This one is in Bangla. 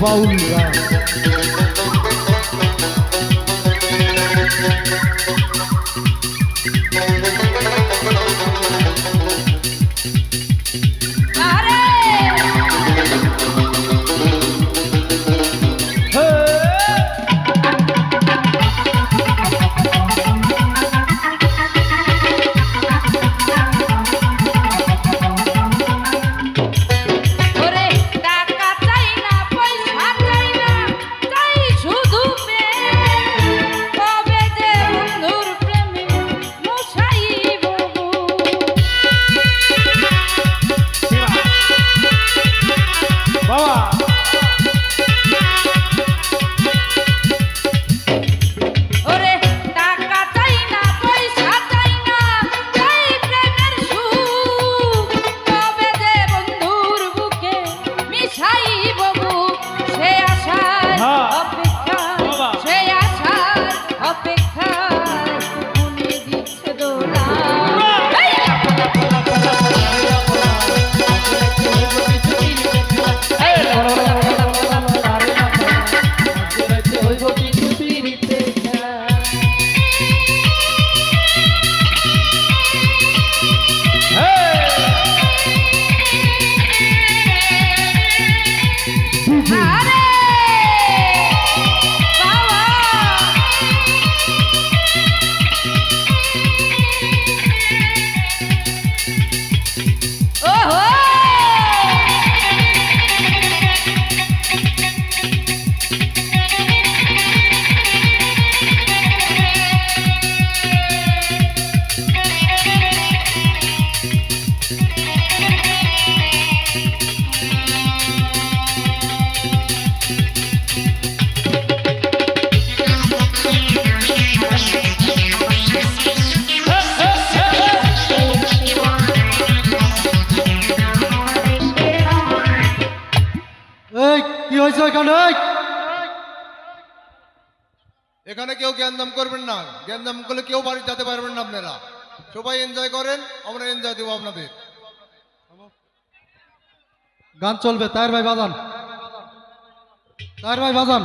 包你 এখানে কেউ জ্ঞানদাম করবেন না। জ্ঞানদাম করলে কেউ বাড়ি যেতে পারবেন না আপনারা। সবাই এনজয় করেন, আমরা এনজয় দেবো আপনাদের। গান চলবে তার ভাই বাজান। তার ভাই বাজান।